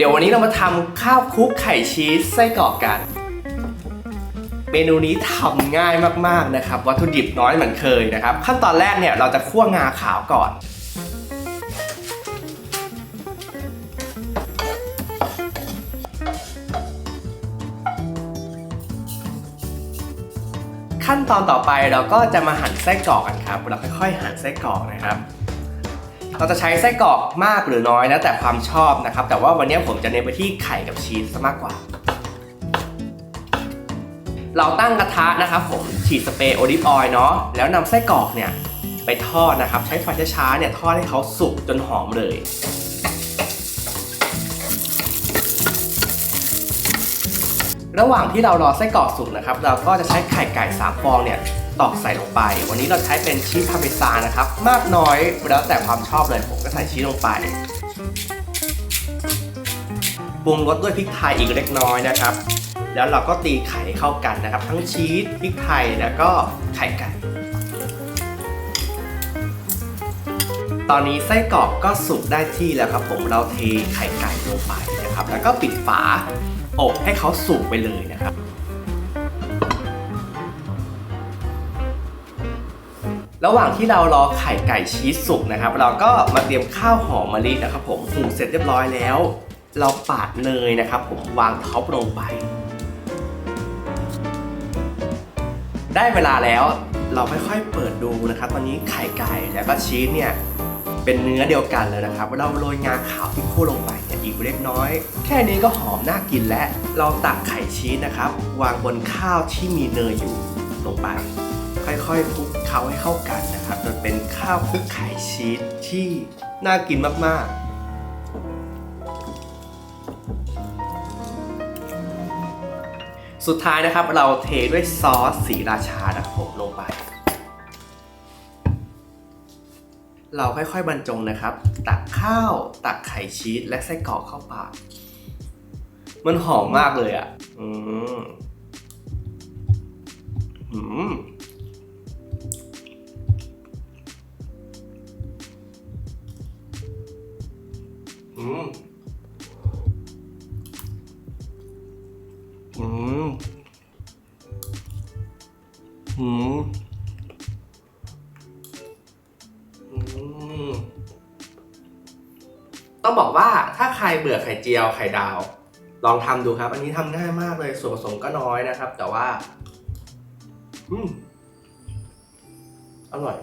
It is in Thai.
เดี๋ยววันนี้เรามาทำข้าวคลุกไข่ชีสไส้กรอกกัน เมนูนี้ทำง่ายมากๆนะครับ วัตถุดิบน้อยเหมือนเคยนะครับ ขั้นตอนแรกเนี่ยเราจะคั่วงาขาวก่อน ขั้นตอนต่อไปเราก็จะมาหั่นไส้กรอกกันครับ เราค่อยๆหั่นไส้กรอกนะครับ เราจะใช้ไส้กรอกมากหรือน้อยแล้วแต่ความชอบนะครับ แต่ว่าวันนี้ผมจะเน้นไปที่ไข่กับชีสซะมากกว่า เราตั้งกระทะนะครับผมฉีดสเปรย์โอลิฟออยล์เนาะแล้วนำไส้กรอกเนี่ยไปทอดนะครับ ใช้ไฟช้าๆเนี่ยทอดให้เขาสุกจนหอมเลยระหว่างที่เรารอไส้กรอกสุกนะครับ เราก็จะใช้ไข่ไก่สามฟองเนี่ย ตอกใส่ลงไป วันนี้เราใช้เป็นชีสพาร์เมซานนะครับ มากน้อยแล้วแต่ความชอบเลยผมก็ใส่ชีสลงไปปรุงรสด้วยพริกไทยอีกเล็กน้อยนะครับ แล้วเราก็ตีไข่เข้ากันนะครับ ทั้งชีสพริกไทยแล้วก็ไข่ไก่ตอนนี้ไส้กรอกก็สุกได้ที่แล้วครับ ผมเราเทไข่ไก่ลงไปนะครับ แล้วก็ปิดฝาอบให้เขาสุกไปเลยนะครับ ระหว่างที่เรารอไข่ไก่ชีสสุกนะครับ เราก็มาเตรียมข้าวหอมมะลินะครับผมหุงเสร็จเรียบร้อยแล้ว เราปาดเนยนะครับ ผมวางท็อปลงไป ได้เวลาแล้วเราค่อยๆเปิดดูนะครับ ตอนนี้ไข่ไก่แล้วก็ชีสเนี่ยเป็นเนื้อเดียวกันเลยนะครับ เราโรยงาขาวที่คั่วลงไปเนี่ยอีกเล็กน้อย แค่นี้ก็หอมน่ากินและ เราตักไข่ชีสนะครับ วางบนข้าวที่มีเนยอยู่ลงไป ค่อยๆคลุกเคล้าให้เข้ากันนะครับจนเป็นข้าวคลุกไข่ชีสที่น่ากินมากๆสุดท้ายนะครับเราเทด้วยซอสสีราชานะครับผมลงไป เราค่อยๆบรรจงนะครับ ตักข้าว ตักไข่ชีสและไส้กรอกเข้าปาก มันหอมมากเลยอะ อืมอืมอืม อืมอืมอืมต้องบอกว่าถ้าใครเบื่อไข่เจียวไข่ดาว ลองทำดูครับ อันนี้ทำง่ายมากเลยส่วนผสมก็น้อยนะครับ แต่ว่า อืมอร่อย